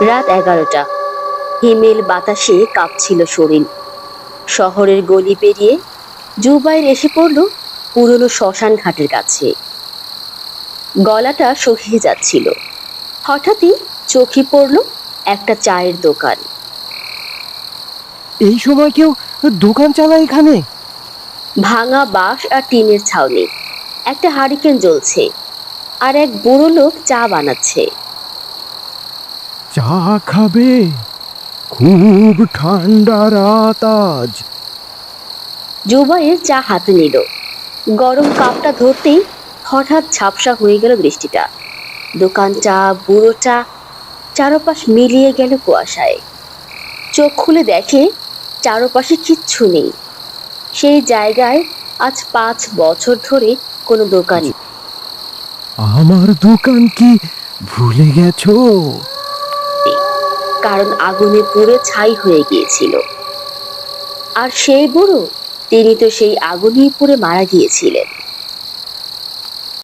রাত এগারোটা। হিমেল বাতাসে কাঁপছিল শরীর। শহরের গলি পেরিয়ে জুবাইর এসে পড়ল পুরনো শ্মশান ঘাটের কাছে। গলাটা শুকিয়ে যাচ্ছিল। হঠাৎই চোখে পড়ল একটা চায়ের দোকান। এই সময় কেউ দোকান চালায় এখানে? ভাঙা বাঁশ আর টিনের ছাউনি। একটা হারিকেন জ্বলছে। আর এক বুড়ো লোক চা বানাচ্ছে। চা খাবে? খুব ঠান্ডা রাত আজ। জুবাইয়ের চা হাতে নিল। গরম কাপটা ধরতেই হঠাৎ ঝাপসা হয়ে গেল বৃষ্টিটা। দোকানটা বুড়োটা চারপাশ মিলিয়ে গেল কুয়াশায়। চোখ খুলে দেখে চারপাশে কিচ্ছু নেই। সেই জায়গায় আজ পাঁচ বছর ধরে কোনো দোকান আমার দোকান কি ভুলে গেছো? কারণ আগুনে পুড়ে ছাই হয়ে গিয়েছিল। আর সেই বুড়ো, তিনি তো সেই আগুনেই পুড়ে মারা গিয়েছিলেন।